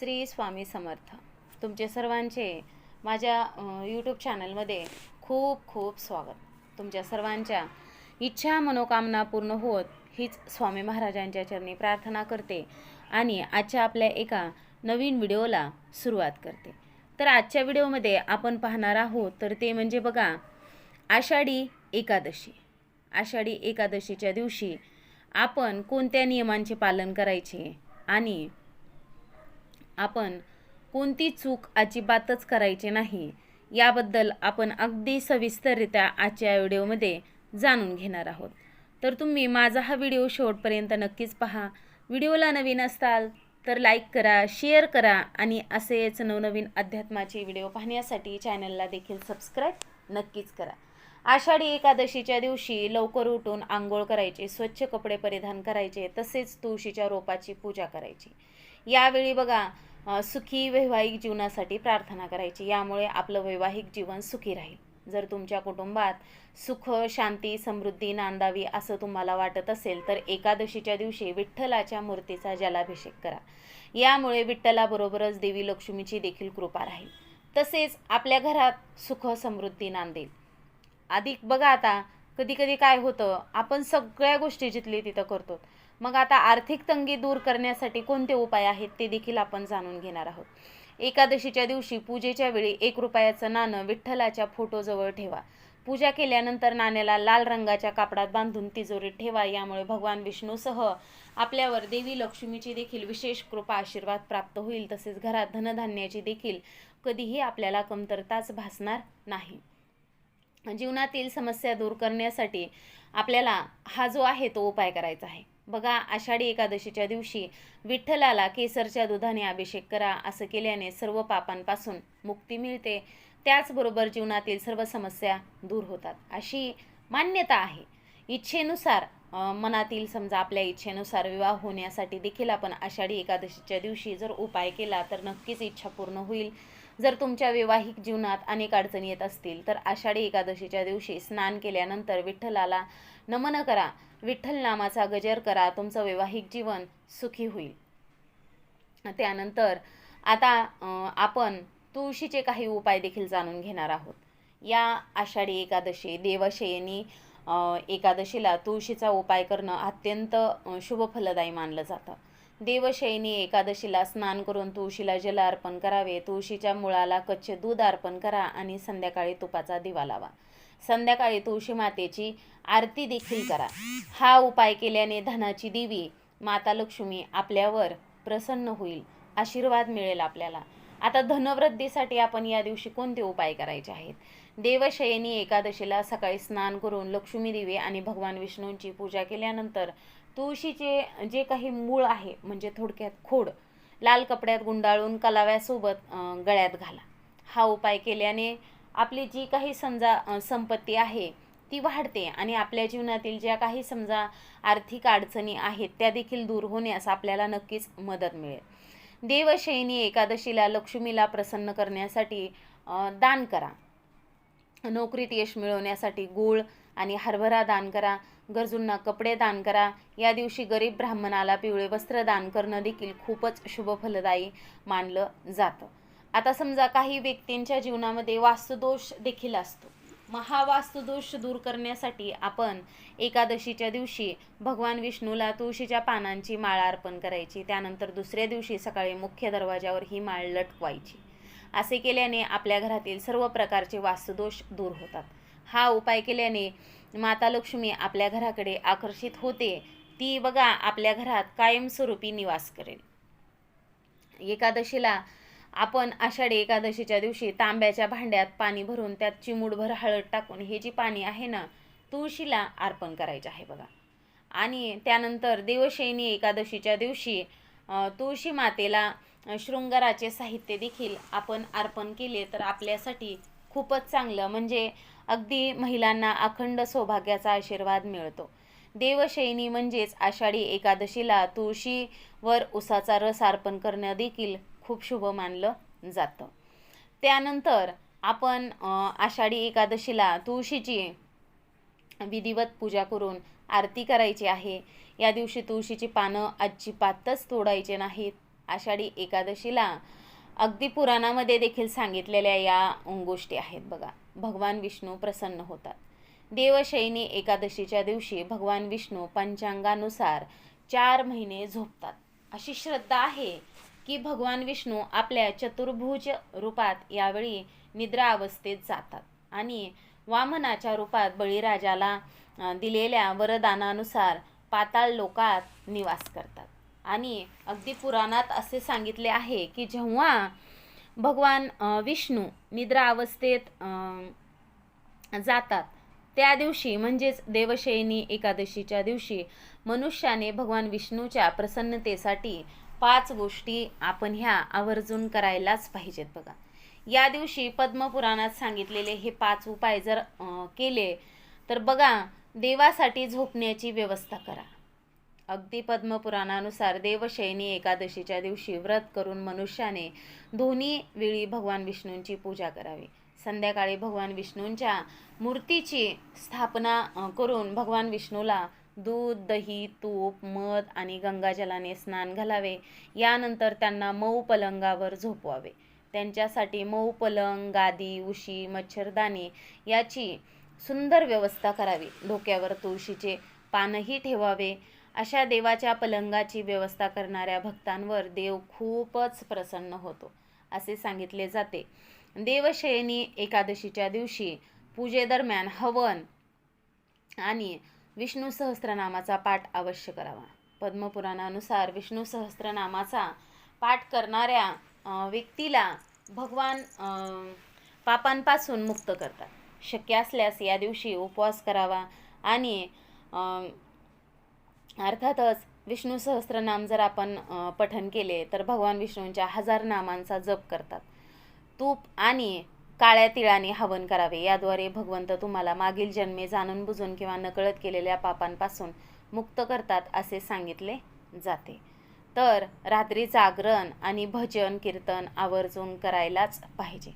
श्री स्वामी समर्थ. तुमचे सर्वांचे माझ्या यूट्यूब चॅनलमध्ये खूप खूप स्वागत. तुमच्या सर्वांच्या इच्छा मनोकामना पूर्ण होत हीच स्वामी महाराजांच्या चरणी प्रार्थना करते आणि आजच्या आपल्या एका नवीन व्हिडिओला सुरुवात करते. तर आजच्या व्हिडिओमध्ये आपण पाहणार आहोत तर ते म्हणजे बघा आषाढी एकादशी. आषाढी एकादशीच्या दिवशी आपण कोणत्या नियमांचे पालन करायचे आणि आपण कोणती चूक अजिबातच करायची नाही. याबद्दल आपण अगदी सविस्तररित्या आजच्या व्हिडिओमध्ये जाणून घेणार आहोत. तर तुम्ही माझा हा व्हिडिओ शेवटपर्यंत नक्कीच पहा. व्हिडिओला नवीन असाल तर लाईक करा शेअर करा आणि असेच नवनवीन अध्यात्माचे व्हिडिओ पाहण्यासाठी चॅनलला देखील सबस्क्राईब नक्कीच करा. आषाढी एकादशीच्या दिवशी लवकर उठून आंघोळ करायचे स्वच्छ कपडे परिधान करायचे तसेच तुळशीच्या रोपाची पूजा करायची. यावेळी बघा सुखी वैवाहिक जीवनासाठी प्रार्थना करायची. यामुळे आपलं वैवाहिक जीवन सुखी राहील. जर तुमच्या कुटुंबात सुख शांती समृद्धी नांदावी असं तुम्हाला वाटत असेल तर एकादशीच्या दिवशी विठ्ठलाच्या मूर्तीचा जलाभिषेक करा. यामुळे विठ्ठलाबरोबरच देवी लक्ष्मीची देखील कृपा राहील. तसेच आपल्या घरात सुख समृद्धी नांदेल अधिक बघा आता कधी कधी काय होतं आपण सगळ्या गोष्टी जिथली तिथं करतो. मग आता आर्थिक तंगी दूर करण्यासाठी कोणते उपाय आहेत ते देखील आपण जाणून घेणार आहोत. एकादशीच्या दिवशी पूजेच्या वेळी एक रुपयाचं नाणं विठ्ठलाच्या फोटोजवळ ठेवा. पूजा केल्यानंतर नाण्याला लाल रंगाच्या कापडात बांधून तिजोरीत ठेवा. यामुळे भगवान विष्णूसह आपल्यावर देवी लक्ष्मीची देखील विशेष कृपा आशीर्वाद प्राप्त होईल. तसेच घरात धनधान्याची देखील कधीही आपल्याला कमतरताच भासणार नाही. जीवनातील समस्या दूर करण्यासाठी आपल्याला हा जो आहे तो उपाय करायचा आहे. बघा आषाढी एकादशीच्या दिवशी विठ्ठलाला केसरच्या दुधाने अभिषेक करा असं केल्याने सर्व पापांपासून मुक्ती मिळते. त्याचबरोबर जीवनातील सर्व समस्या दूर होतात. अशी मान्यता आहे. इच्छेनुसार मनातील समजा आपल्या इच्छेनुसार विवाह होण्यासाठी देखील आपण आषाढी एकादशीच्या दिवशी जर उपाय केला तर नक्कीच इच्छा पूर्ण होईल. जर तुमच्या वैवाहिक जीवनात अनेक अडचणी येत असतील तर आषाढी एकादशीच्या दिवशी स्नान केल्यानंतर विठ्ठलाला नमन करा. विठ्ठल नामाचा गजर करा. तुमचं वैवाहिक जीवन सुखी होईल. त्यानंतर आता आपण तुळशीचे काही उपाय देखील जाणून घेणार आहोत. या आषाढी एकादशी देवशयनी एकादशीला तुळशीचा उपाय करणं अत्यंत शुभफलदायी शुभ फलदायी मानलं जातं. देवशयनी एकादशीला स्नान करून तुळशीला जल अर्पण करावे. तुळशीच्या मुळाला कच्चे दूध अर्पण करा आणि संध्याकाळी तुपाचा दिवा लावा. संध्याकाळी तुळशी मातेची आरती देखील करा. हा उपाय केल्याने धनाची देवी माता लक्ष्मी आपल्यावर प्रसन्न होईल. आशीर्वाद मिळेल आपल्याला. आता धनवृद्धीसाठी आपण या दिवशी कोणते उपाय करायचे आहेत? देवशयनी एकादशीला सकाळी स्नान करून लक्ष्मी देवी आणि भगवान विष्णूंची पूजा केल्यानंतर तुळशीचे जे काही मूळ आहे म्हणजे थोडक्यात खोड लाल कपड्यात गुंडाळून कलाव्यासोबत गळ्यात घाला. हा उपाय केल्याने आपली जी काही समजा संपत्ती आहे ती वाढते आणि आपल्या जीवनातील ज्या काही समजा आर्थिक अडचणी आहेत त्या देखील दूर होण्यास आपल्याला नक्कीच मदत मिळेल. देवशयनी एकादशीला लक्ष्मीला प्रसन्न करण्यासाठी दान करा. नोकरीत यश मिळवण्यासाठी गूळ आणि हरभरा दान करा. गरजूंना कपडे दान करा. या दिवशी गरीब ब्राह्मणाला पिवळे वस्त्र दान करणं देखील खूपच शुभ फलदायी मानलं जातं. आता समजा काही व्यक्तींच्या जीवनामध्ये वास्तुदोष देखील असतो. मग हा वास्तुदोष दूर करण्यासाठी आपण एकादशीच्या दिवशी भगवान विष्णूला तुळशीच्या पानांची माळा अर्पण करायची. त्यानंतर दुसऱ्या दिवशी सकाळी मुख्य दरवाजावर ही माळ लटकवायची. असे केल्याने आपल्या घरातील सर्व प्रकारचे वास्तुदोष दूर होतात. हा उपाय केल्याने माता लक्ष्मी आपल्या घराकडे आकर्षित होते. ती बघा आपल्या घरात कायमस्वरूपी निवास करेल. एकादशीला आपण आषाढी एकादशीच्या दिवशी तांब्याच्या भांड्यात पाणी भरून त्यात चिमूडभर हळद टाकून हे जी पाणी आहे ना तुळशीला अर्पण करायचे आहे बघा. आणि त्यानंतर देवशयनी एकादशीच्या दिवशी तुळशी मातेला शृंगाराचे साहित्य देखील आपण अर्पण केले तर आपल्यासाठी खूपच चांगलं. म्हणजे अगदी महिलांना अखंड सौभाग्याचा आशीर्वाद मिळतो. देवशयनी म्हणजेच आषाढी एकादशीला तुळशीवर उसाचा रस अर्पण करणं देखील खूप शुभ मानलं जातं. त्यानंतर आपण आषाढी एकादशीला तुळशीची विधिवत पूजा करून आरती करायची आहे. या दिवशी तुळशीची पानं अजिबातच तोडायचे नाहीत. आषाढी एकादशीला अगदी पुराणामध्ये देखील सांगितलेल्या या गोष्टी आहेत बघा. भगवान विष्णू प्रसन्न होतात. देवशयनी एकादशीच्या दिवशी भगवान विष्णू पंचांगानुसार चार महिने झोपतात. अशी श्रद्धा आहे की भगवान विष्णू आपल्या चतुर्भुज रूपात यावेळी निद्रा अवस्थेत जातात आणि वामनाच्या रूपात बळीराजाला दिलेल्या वरदानानुसार पाताळ लोकात निवास करतात. आणि अगदी पुराणात असे सांगितले आहे की जेव्हा भगवान विष्णू निद्रा अवस्थेत जातात त्या दिवशी म्हणजेच देवशयनी एकादशीच्या दिवशी मनुष्याने भगवान विष्णूच्या प्रसन्नतेसाठी पाच गोष्टी आपण ह्या आवर्जून करायलाच पाहिजेत बघा. या दिवशी पद्मपुराणात सांगितलेले हे पाच उपाय जर केले तर बघा देवासाठी झोपण्याची व्यवस्था करा. अगदी पद्मपुराणानुसार देवशयनी एकादशीच्या दिवशी व्रत करून मनुष्याने दोन्ही वेळी भगवान विष्णूंची पूजा करावी. संध्याकाळी भगवान विष्णूंच्या मूर्तीची स्थापना करून भगवान विष्णूला दूध दही तूप मध आणि गंगाजलाने स्नान घालावे. यानंतर त्यांना मऊ पलंगावर झोपवावे. त्यांच्यासाठी मऊ पलंग गादी उशी मच्छरदाणी याची सुंदर व्यवस्था करावी. डोक्यावर तुळशीचे पानही ठेवावे. अशा देवाच्या पलंगाची व्यवस्था करणाऱ्या भक्तांवर देव खूपच प्रसन्न होतो असे सांगितले जाते. देवशयनी एकादशीच्या दिवशी पूजेदरम्यान हवन आणि विष्णू सहस्त्रनामाचा पाठ अवश्य करावा. पद्मपुराणानुसार विष्णू सहस्त्रनामाचा पाठ करणाऱ्या व्यक्तीला भगवान पापांपासून मुक्त करतात. शक्य असल्यास या दिवशी उपवास करावा आणि अर्थातच विष्णू सहस्रनाम जर आपण पठन केले तर भगवान विष्णूंच्या हजार नामांचा जप करतात. तूप आणि काळ्या तिळाने हवन करावे याद्वारे भगवंत तुम्हाला मागील जन्मे जाणून बुजून किंवा नकळत केलेल्या पापांपासून मुक्त करतात असे सांगितले जाते. तर रात्री जागरण आणि भजन कीर्तन आवर्जून करायलाच पाहिजे.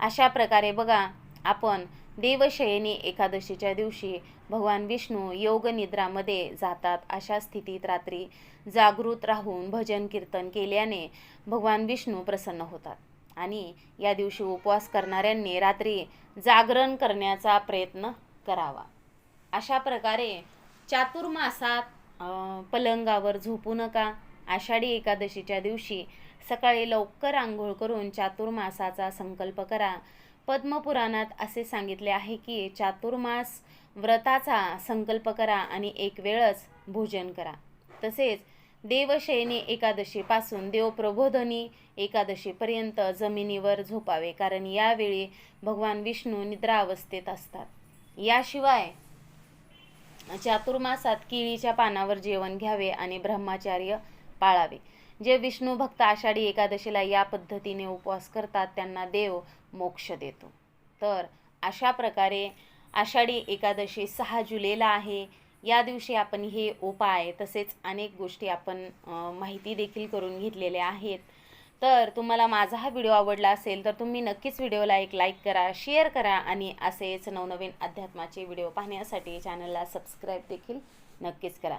अशा प्रकारे बघा आपण देवशयनी एकादशीच्या दिवशी भगवान विष्णू योग निद्रामध्ये जातात. अशा स्थितीत रात्री जागृत राहून भजन कीर्तन केल्याने भगवान विष्णू प्रसन्न होतात. आणि या दिवशी उपवास करणाऱ्यांनी रात्री जागरण करण्याचा प्रयत्न करावा. अशा प्रकारे चातुर्मासात पलंगावर झोपू नका. आषाढी एकादशीच्या दिवशी सकाळी लवकर आंघोळ करून चातुर्मासाचा संकल्प करा. पद्मपुराणात असे सांगितले आहे की चातुर्मास व्रताचा संकल्प करा आणि एक वेळच भोजन करा. तसेच देवशयनी एकादशीपासून देवप्रबोधनी एकादशीपर्यंत जमिनीवर झोपावे कारण यावेळी भगवान विष्णू निद्रा अवस्थेत असतात. याशिवाय चातुर्मासात केळीच्या पानावर जेवण घ्यावे आणि ब्रह्मचार्य पाळावे. जे विष्णू भक्त आषाढी एकादशीला या पद्धतीने उपवास करतात त्यांना देव मोक्ष देतो. तर अशा प्रकारे आषाढी एकादशी सहा जुलैला आहे. या दिवशी आपण हे उपाय तसेच अनेक गोष्टी आपण माहिती देखील करून घेतलेल्या आहेत. तर तुम्हाला माझा हा व्हिडिओ आवडला असेल तर तुम्ही नक्कीच व्हिडिओला एक लाईक करा शेअर करा आणि असेच नवनवीन अध्यात्माचे व्हिडिओ पाहण्यासाठी चॅनलला सबस्क्राईब देखील नक्कीच करा.